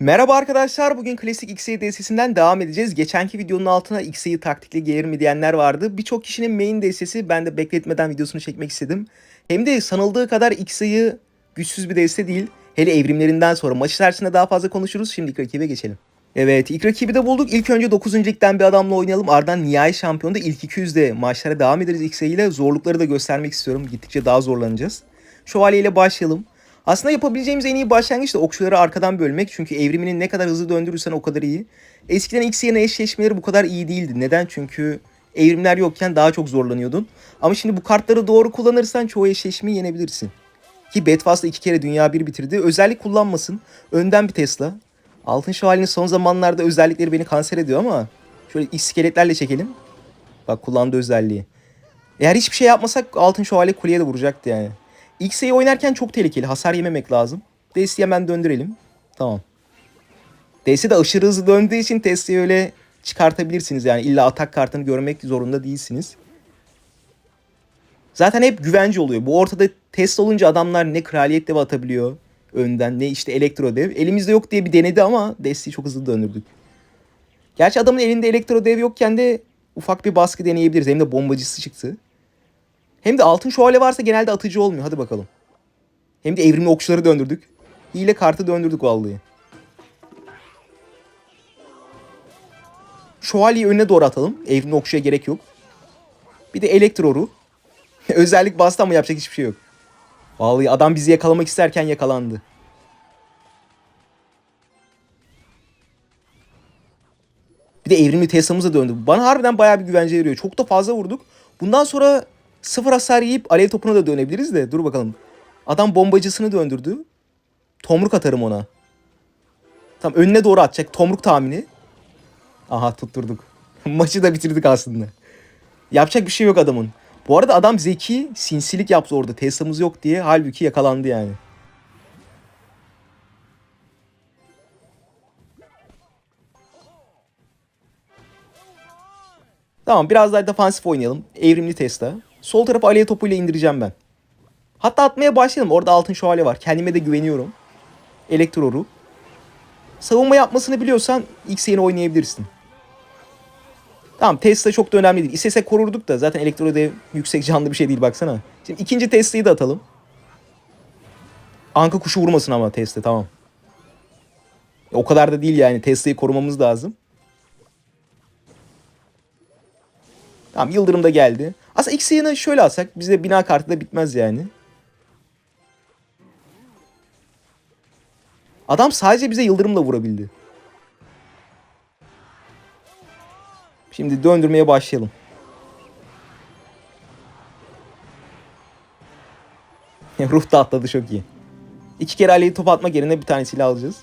Merhaba arkadaşlar. Bugün klasik X'e DS'sinden devam edeceğiz. Geçenki videonun altına X'e'yi taktikli gelir mi diyenler vardı. Birçok kişinin main DS'si ben de bekletmeden videosunu çekmek istedim. Hem de sanıldığı kadar X'e'yi güçsüz bir DS değil. Hele evrimlerinden sonra maç içerisinde daha fazla konuşuruz. Şimdi ilk rakibe geçelim. Evet ilk rakibi de bulduk. İlk önce 9. ligden bir adamla oynayalım. Ardından nihai şampiyonda ilk 200'de maçlara devam ederiz X'e ile. Zorlukları da göstermek istiyorum. Gittikçe daha zorlanacağız. Şövalye ile başlayalım. Aslında yapabileceğimiz en iyi başlangıç da okçuları arkadan bölmek. Çünkü evrimini ne kadar hızlı döndürürsen o kadar iyi. Eskiden X yerine eşleşmeleri bu kadar iyi değildi. Neden? Çünkü evrimler yokken daha çok zorlanıyordun. Ama şimdi bu kartları doğru kullanırsan çoğu eşleşmeyi yenebilirsin. Ki Bedfast'da iki kere Dünya 1 bitirdi. Özellik kullanmasın. Önden bir Tesla. Altın Şövalye'nin son zamanlarda özellikleri beni kanser ediyor ama şöyle iskeletlerle çekelim. Bak kullandığı özelliği. Eğer hiçbir şey yapmasak Altın Şövalye kuleye de vuracaktı yani. X'e oynarken çok tehlikeli. Hasar yememek lazım. DS'yi hemen döndürelim. Tamam. DS de aşırı hızlı döndüğü için Tesla'yı öyle çıkartabilirsiniz yani. illa atak kartını görmek zorunda değilsiniz. Zaten hep güvence oluyor. Bu ortada Tesla olunca adamlar ne kraliyet dev atabiliyor önden ne işte elektro dev. Elimizde yok diye bir denedi ama Desti'yi çok hızlı döndürdük. Gerçi adamın elinde elektro dev yokken de ufak bir baskı deneyebiliriz. Hem de bombacısı çıktı. Hem de altın şövalye varsa genelde atıcı olmuyor. Hadi bakalım. Hem de evrimli okçuları döndürdük. Hile kartı döndürdük vallahi. Şövalyeyi önüne doğru atalım. Evrimli okçuya gerek yok. Bir de elektroru. Özellik bastı ama yapacak hiçbir şey yok. Vallahi adam bizi yakalamak isterken yakalandı. Bir de evrimli Tesla'mıza döndü. Bana harbiden bayağı bir güvence veriyor. Çok da fazla vurduk. Bundan sonra sıfır hasar yiyip alev topuna da dönebiliriz de. Dur bakalım. Adam bombacısını döndürdü. Tomruk atarım ona. Tam önüne doğru atacak. Tomruk tahmini. Aha tutturduk. Maçı da bitirdik aslında. Yapacak bir şey yok adamın. Bu arada adam zeki, sinsilik yaptı orada. Tesla'mız yok diye. Halbuki yakalandı yani. Tamam biraz daha defansif oynayalım. Evrimli Tesla. Sol tarafı alev topuyla indireceğim ben. Hatta atmaya başlayalım. Orada altın şövalye var. Kendime de güveniyorum. Elektroru. Savunma yapmasını biliyorsan X yeni oynayabilirsin. Tamam Tesla çok da önemli değil. İstesek korurduk da zaten elektro dev yüksek canlı bir şey değil baksana. Şimdi ikinci Tesla'yı da atalım. Anka kuşu vurmasın ama Tesla tamam. O kadar da değil yani Tesla'yı korumamız lazım. Tamam Yıldırım da geldi. Aslında X yayını şöyle alsak bizde bina kartı da bitmez yani. Adam sadece bize Yıldırımla vurabildi. Şimdi döndürmeye başlayalım. Ruh da atladı çok iyi. İki kere Ali'yi top atmak yerine bir tanesiyle alacağız.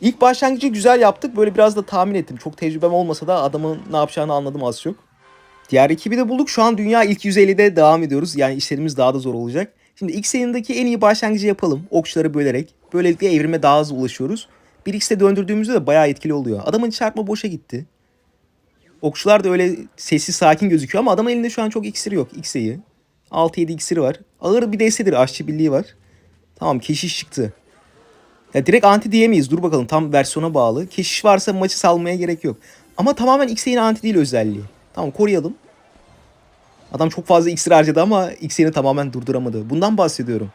İlk başlangıcı güzel yaptık. Böyle biraz da tahmin ettim. Çok tecrübem olmasa da adamın ne yapacağını anladım az çok. Diğer ekibi de bulduk. Şu an dünya ilk 150'de devam ediyoruz. Yani işlerimiz daha da zor olacak. Şimdi X yayındaki en iyi başlangıcı yapalım. Okçuları bölerek. Böylelikle evrime daha hızlı ulaşıyoruz. Bir X'te döndürdüğümüzde de bayağı etkili oluyor. Adamın çarpma boşa gitti. Okçular da öyle sessiz sakin gözüküyor ama adamın elinde şu an çok iksiri yok. X'eyi. 6-7 iksiri var. Ağır bir destedir. Aşçı birliği var. Tamam keşiş çıktı. Ya direkt anti diyemeyiz. Dur bakalım tam versiyona bağlı. Keşiş varsa maçı salmaya gerek yok. Ama tamamen X'eyin anti değil özelliği. Tamam koruyalım. Adam çok fazla iksir harcadı ama X'ini tamamen durduramadı. Bundan bahsediyorum.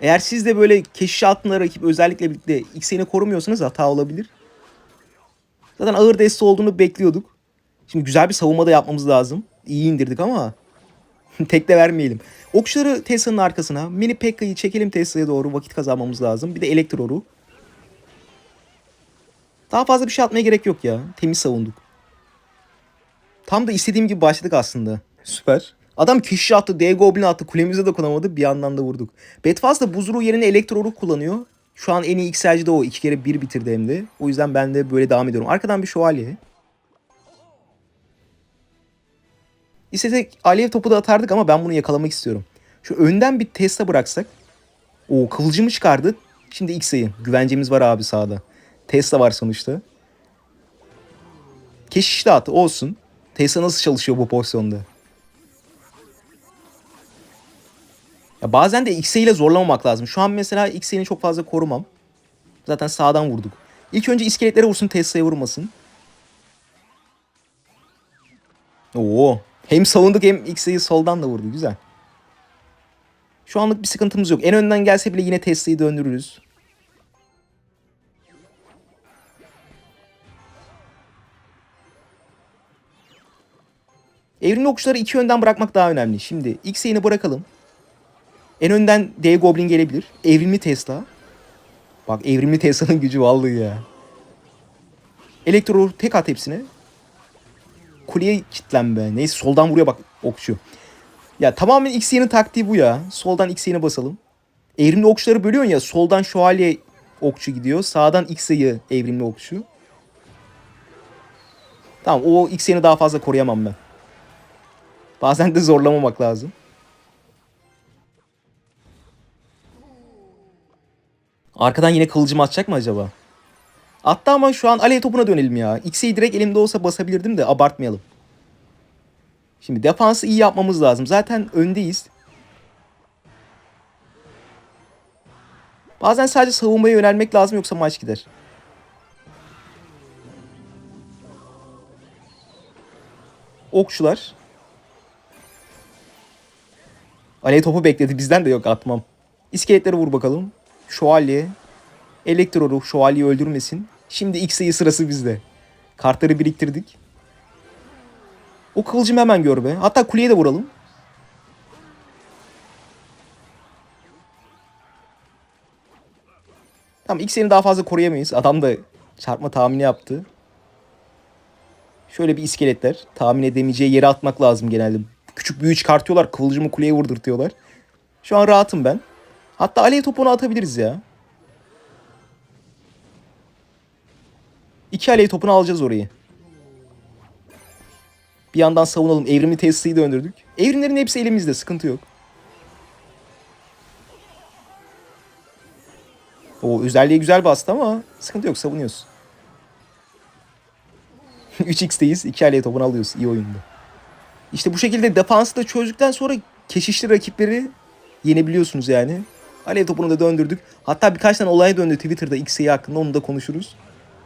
Eğer siz de böyle keşiş altında rakip özellikle birlikte X'ini korumuyorsanız hata olabilir. Zaten ağır deste olduğunu bekliyorduk. Şimdi güzel bir savunma da yapmamız lazım. İyi indirdik ama tek de vermeyelim. Okçuları Tesla'nın arkasına. Mini Pekka'yı çekelim Tesla'ya doğru. Vakit kazanmamız lazım. Bir de Elektroru. Daha fazla bir şey atmaya gerek yok ya. Temiz savunduk. Tam da istediğim gibi başladık aslında. Süper. Adam keşiş attı, dev goblin attı. Kulemize dokunamadı. Bir yandan da vurduk. Bedfast da buzuru yerine elektroru kullanıyor. Şu an en iyi XL'ci de o. iki kere bir bitirdi hem de. O yüzden ben de böyle devam ediyorum. Arkadan bir şövalye. İstesek alev topu da atardık ama ben bunu yakalamak istiyorum. Şu önden bir Tesla bıraksak. O kılıcımı çıkardı. Şimdi X sayı. Güvencemiz var abi sağda. Tesla var sonuçta. Keşiş de attı. Olsun. Tesla nasıl çalışıyor bu pozisyonda? Ya bazen de X'e ile zorlamamak lazım. Şu an mesela X'e'ni çok fazla korumam. Zaten sağdan vurduk. İlk önce iskeletlere vursun Tesla'ya vurmasın. Oo. Hem savunduk hem X'yi soldan da vurdu. Güzel. Şu anlık bir sıkıntımız yok. En önden gelse bile yine Tesla'yı döndürürüz. Evrimli okçuları iki yönden bırakmak daha önemli. Şimdi X yayını bırakalım. En önden D Goblin gelebilir. Evrimli Tesla. Bak evrimli Tesla'nın gücü vallahi ya. Elektro tek at hepsine. Kuleye kilitlen be. Neyse soldan vuruyor bak okçu. Ya tamamen X'ye'nin taktiği bu ya. Soldan X'ye'ne basalım. Evrimli okçuları bölüyorsun ya. Soldan şövalye okçu gidiyor. Sağdan X'ye'yi evrimli okçu. Tamam o X'ye'ni daha fazla koruyamam ben. Bazen de zorlamamak lazım. Arkadan yine kılıcımı atacak mı acaba? Attı ama şu an alev topuna dönelim ya. X'yi direkt elimde olsa basabilirdim de abartmayalım. Şimdi defansı iyi yapmamız lazım. Zaten öndeyiz. Bazen sadece savunmaya yönelmek lazım yoksa maç gider. Okçular. Alev topu bekledi. Bizden de yok atmam. İskeletlere vur bakalım. Şövalye. Elektro ruh şövalyeyi öldürmesin. Şimdi X sayı sırası bizde. Kartları biriktirdik. O kılıcım hemen gör be. Hatta kuleye de vuralım. Tamam X'ini daha fazla koruyamayız. Adam da çarpma tahmini yaptı. Şöyle bir iskeletler. Tahmin edemeyeceği yere atmak lazım genelde. Küçük büyü çıkartıyorlar. Kıvılcımı kuleye vurdurtuyorlar. Şu an rahatım ben. Hatta alev topunu atabiliriz ya. İki alev topunu alacağız orayı. Bir yandan savunalım. Evrimli Tesla'yı döndürdük. Evrimlerin hepsi elimizde. Sıkıntı yok. O özelliği güzel bastı ama sıkıntı yok. Savunuyoruz. 3x'teyiz. 2 alev topunu alıyoruz. İyi oyunda. İşte bu şekilde defansı da çözdükten sonra keşişli rakipleri yenebiliyorsunuz yani. Alev topunu da döndürdük. Hatta birkaç tane olay döndü Twitter'da XY hakkında onu da konuşuruz.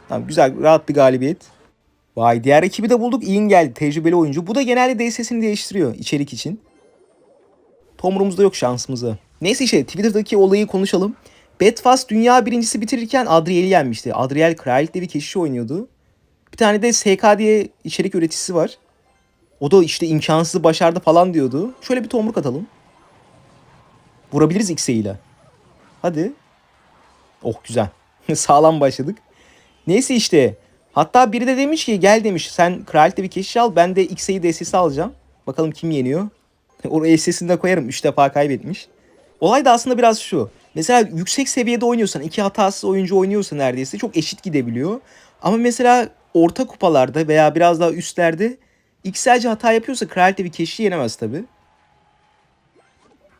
Tamam güzel rahat bir galibiyet. Vay diğer ekibi de bulduk. İyin geldi tecrübeli oyuncu. Bu da genelde DS'sini değiştiriyor içerik için. Tomrumuzda yok şansımıza. Neyse işte Twitter'daki olayı konuşalım. Bedfast dünya birincisi bitirirken Adriel'i yenmişti. Adriel kraliyette bir keşiş oynuyordu. Bir tane de SK diye içerik üreticisi var. O da işte imkansızı başardı falan diyordu. Şöyle bir tomruk atalım. Vurabiliriz X'e ile. Hadi. Oh güzel. Sağlam başladık. Neyse işte. Hatta biri de demiş ki gel demiş sen kraliyette bir keşiş al ben de X'e'yi DS'si alacağım. Bakalım kim yeniyor. Oraya SS'ini de koyarım. 3 defa kaybetmiş. Olay da aslında biraz şu. Mesela yüksek seviyede oynuyorsan, iki hatasız oyuncu oynuyorsa neredeyse çok eşit gidebiliyor. Ama mesela orta kupalarda veya biraz daha üstlerde XL'ci hata yapıyorsa kraliyette bir keşiş yenemez tabi.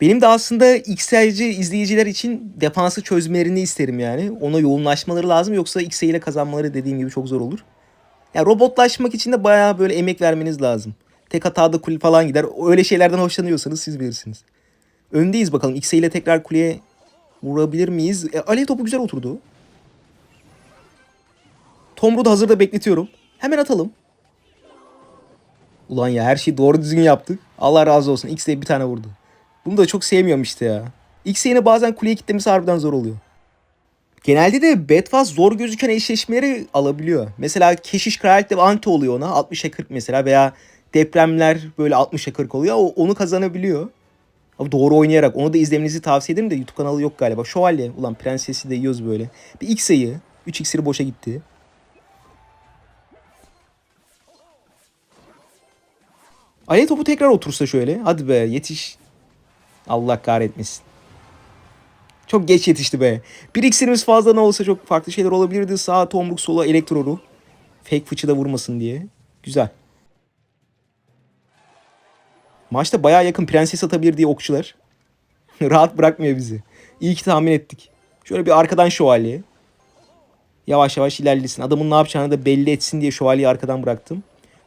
Benim de aslında XL'ci izleyiciler için defansı çözmelerini isterim yani. Ona yoğunlaşmaları lazım yoksa XL ile kazanmaları dediğim gibi çok zor olur. Ya robotlaşmak için de bayağı böyle emek vermeniz lazım. Tek hatada kule falan gider. Öyle şeylerden hoşlanıyorsanız siz bilirsiniz. Öndeyiz bakalım. XL ile tekrar kuleye vurabilir miyiz? E, alev topu güzel oturdu. Tomrud'u hazırda bekletiyorum. Hemen atalım. Ulan ya her şeyi doğru düzgün yaptık. Allah razı olsun. X'le bir tane vurdu. Bunu da çok sevmiyorum işte ya. X'e bazen kuleye kitlemesi harbiden zor oluyor. Genelde de Bedfast zor gözüken eşleşmeleri alabiliyor. Mesela Keşiş Kraliyet'te anti oluyor ona. 60'a 40 mesela veya depremler böyle 60'a 40 oluyor. O, onu kazanabiliyor. Ama doğru oynayarak onu da izlemenizi tavsiye ederim de YouTube kanalı yok galiba. Şövalye. Ulan prensesi de yiyoruz böyle. Bir X sayı. 3 iksiri boşa gitti. Alev topu tekrar otursa şöyle. Hadi be yetiş. Allah kahretmesin. Çok geç yetişti be. Bir iksirimiz fazla ne olsa çok farklı şeyler olabilirdi. Sağ tomruk sola elektroru. Fake fıçı da vurmasın diye. Güzel. Maçta bayağı yakın prenses atabilir diye okçular. Rahat bırakmıyor bizi. İyi ki tahmin ettik. Şöyle bir arkadan şövalye. Yavaş yavaş ilerlesin. Adamın ne yapacağını da belli etsin diye şövalyeyi arkadan bıraktım.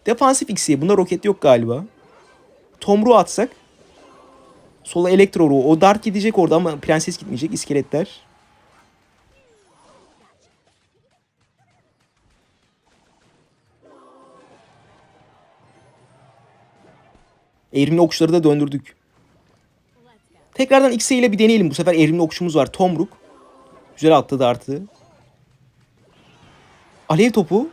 Defansif X'ye. Bunda roket yok galiba. Tomru atsak. Sola elektro ruhu. O dart gidecek orada ama prenses gitmeyecek. İskeletler. Evrimli okçuları da döndürdük. Tekrardan X'e ile bir deneyelim. Bu sefer evrimli okçumuz var. Tomruk. Güzel attı dartı. Alev topu.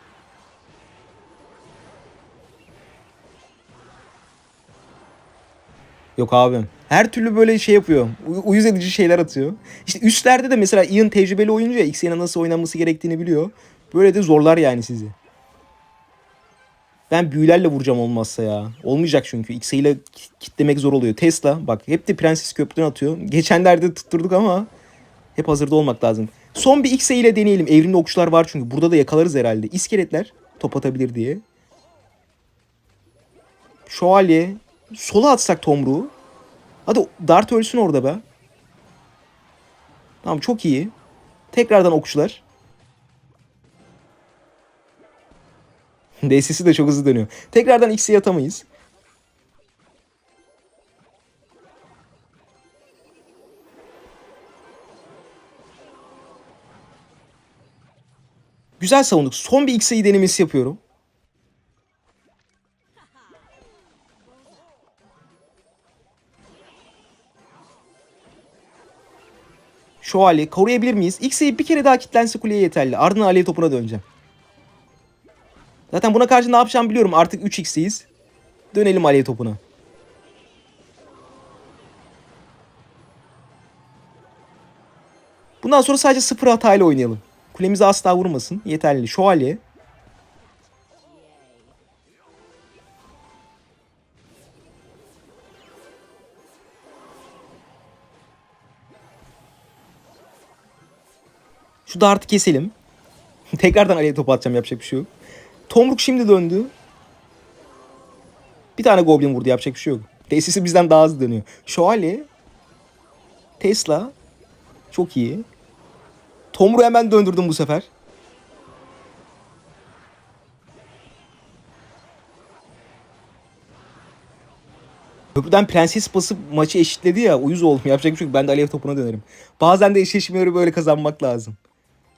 Yok abi. Her türlü böyle şey yapıyor. Uyuz edici şeyler atıyor. İşte üstlerde de mesela Ian tecrübeli oyuncu ya X'e nasıl oynanması gerektiğini biliyor. Böyle de zorlar yani sizi. Ben büyülerle vuracağım olmazsa ya. Olmayacak çünkü. X'e ile ki- kitlemek zor oluyor. Tesla bak hep de Prenses Köprü'den atıyor. Geçenlerde tutturduk ama hep hazırda olmak lazım. Son bir X'e ile deneyelim. Evrimli okçular var çünkü. Burada da yakalarız herhalde. İskeletler top atabilir diye. Şövalye. Sola atsak tomruğu. Hadi Dart ölsün orada be. Tamam çok iyi. Tekrardan okçular. DS'si de çok hızlı dönüyor. Tekrardan X'e atamayız. Güzel savunduk. Son bir X'e denemesi yapıyorum. Şövalye koruyabilir miyiz? X'e bir kere daha kilitlense kuleye yeterli. Ardından alev topuna döneceğim. Zaten buna karşı ne yapacağımı biliyorum. Artık 3x'teyiz. Dönelim alev topuna. Bundan sonra sadece sıfır hatayla oynayalım. Kulemize asla vurmasın. Yeterli. Şövalye. Şu dartı keselim. Tekrardan alev topu atacağım yapacak bir şey yok. Tomruk şimdi döndü. Bir tane goblin vurdu yapacak bir şey yok. Tesisi bizden daha hızlı dönüyor. Şövalye. Tesla. Çok iyi. Tomru hemen döndürdüm bu sefer. Köprüden prenses basıp maçı eşitledi ya. Uyuz oldum. Yapacak bir şey yok. Ben de alev topuna dönerim. Bazen de eşleşmeleri böyle kazanmak lazım.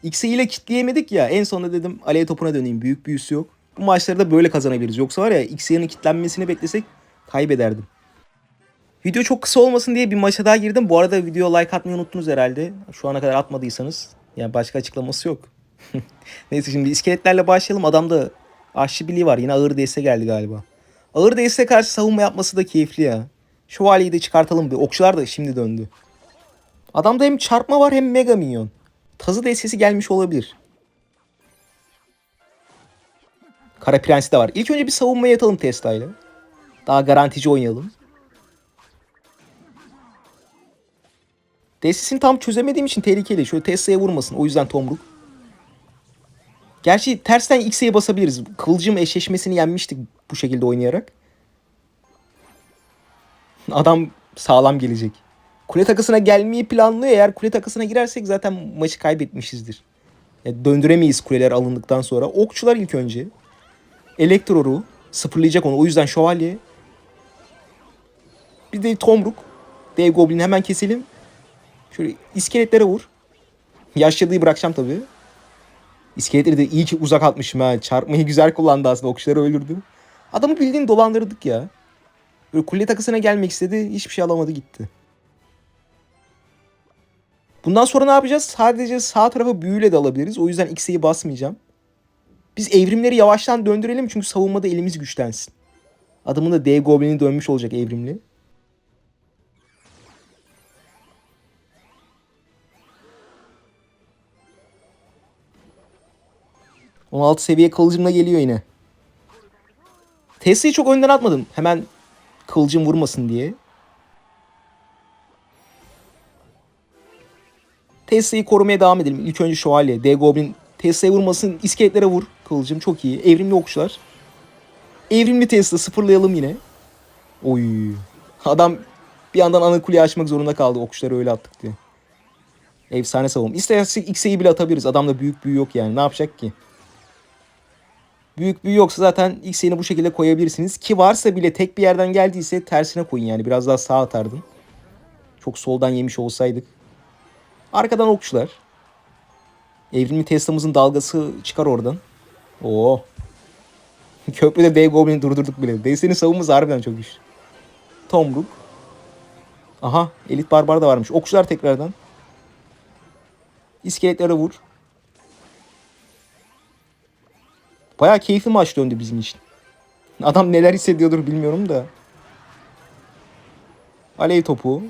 X'e ile kitleyemedik ya. En sonunda dedim alev topuna döneyim. Büyük büyüsü yok. Bu maçları da böyle kazanabiliriz. Yoksa var ya X'e'nin kitlenmesini beklesek kaybederdim. Video çok kısa olmasın diye bir maça daha girdim. Bu arada video like atmayı unuttunuz herhalde. Şu ana kadar atmadıysanız. Yani başka açıklaması yok. Neyse şimdi iskeletlerle başlayalım. Adamda aşçı birliği var. Yine ağır DS geldi galiba. Ağır DS'e karşı savunma yapması da keyifli ya. Şövalyeyi de çıkartalım bir. Okçular da şimdi döndü. Adamda hem çarpma var hem mega minyon. Tazı DS'si gelmiş olabilir. Kara Prensi de var. İlk önce bir savunmaya yatalım Tesla ile. Daha garantici oynayalım. DS'sini tam çözemediğim için tehlikeli. Şöyle Tesla'ya vurmasın. O yüzden Tomruk. Gerçi tersten X'e basabiliriz. Kıvılcım eşleşmesini yenmiştik bu şekilde oynayarak. Adam sağlam gelecek. Kule takısına gelmeyi planlıyor. Eğer kule takısına girersek zaten maçı kaybetmişizdir. Ya döndüremeyiz kuleler alındıktan sonra. Okçular ilk önce. Elektroru sıfırlayacak onu. O yüzden şövalye. Bir de tomruk. Dev goblin hemen keselim. Şöyle iskeletlere vur. Yaşlılığı bırakacağım tabii. İskeletleri de iyi ki uzak atmışım ha. Çarpmayı güzel kullandı aslında. Okçuları öldürdü. Adamı bildiğin dolandırdık ya. Böyle kule takısına gelmek istedi. Hiçbir şey alamadı gitti. Bundan sonra ne yapacağız? Sadece sağ tarafa büyüyle de alabiliriz. O yüzden X'e'yi basmayacağım. Biz evrimleri yavaştan döndürelim çünkü savunmada elimiz güçlensin. Adamın da dev goblini dönmüş olacak evrimli. ...16 seviye kılıcımla geliyor yine. Tesla'yı çok önden atmadım. Hemen kılıcım vurmasın diye. Tesla'yı korumaya devam edelim. İlk önce şövalye, D Goblin Tesla'ya vurmasın. iskeletlere vur. Kılıcım çok iyi. Evrimli okçular. Evrimli Tesla sıfırlayalım yine. Oy. Adam bir yandan ana kuleyi açmak zorunda kaldı. Okçuları öyle attık diye. Efsane savunma. İstersek X'e'yi bile atabiliriz. Adamda büyük büyü yok yani. Ne yapacak ki? Büyük büyü yoksa zaten X'e'ni bu şekilde koyabilirsiniz. Ki varsa bile tek bir yerden geldiyse tersine koyun yani. Biraz daha sağ atardın. Çok soldan yemiş olsaydık. Arkadan okçular. Evrimli Tesla'mızın dalgası çıkar oradan. Oo. Köprüde dev goblini durdurduk bile. DS'nin savunması harbiden çok güçlü. Tomruk. Aha elit barbar da varmış. Okçular tekrardan. İskeletlere vur. Bayağı keyifli maç döndü bizim için. Adam neler hissediyordur bilmiyorum da. Alev topu.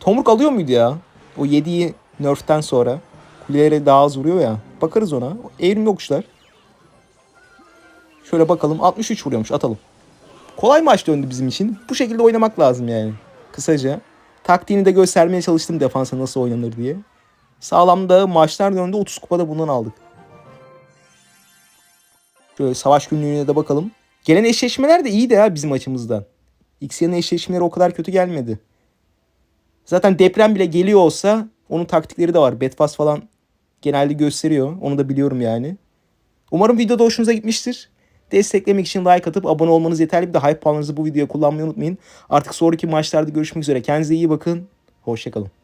Tomruk alıyor muydu ya? O yediği nerf'ten sonra. Kulelere daha az vuruyor ya. Bakarız ona. Evrimli okuşlar. Şöyle bakalım. 63 vuruyormuş. Atalım. Kolay maç döndü bizim için. Bu şekilde oynamak lazım yani. Kısaca. Taktiğini de göstermeye çalıştım defansa nasıl oynanır diye. Sağlam da maçlar döndü. 30 kupada bundan aldık. Şöyle savaş günlüğüne de bakalım. Gelen eşleşmeler de iyiydi ha bizim açımızdan. X'yanın eşleşmeleri o kadar kötü gelmedi. Zaten deprem bile geliyor olsa onun taktikleri de var. Betfast falan genelde gösteriyor. Onu da biliyorum yani. Umarım videoda hoşunuza gitmiştir. Desteklemek için like atıp abone olmanız yeterli. Bir de hype puanlarınızı bu videoya kullanmayı unutmayın. Artık sonraki maçlarda görüşmek üzere. Kendinize iyi bakın. Hoşçakalın.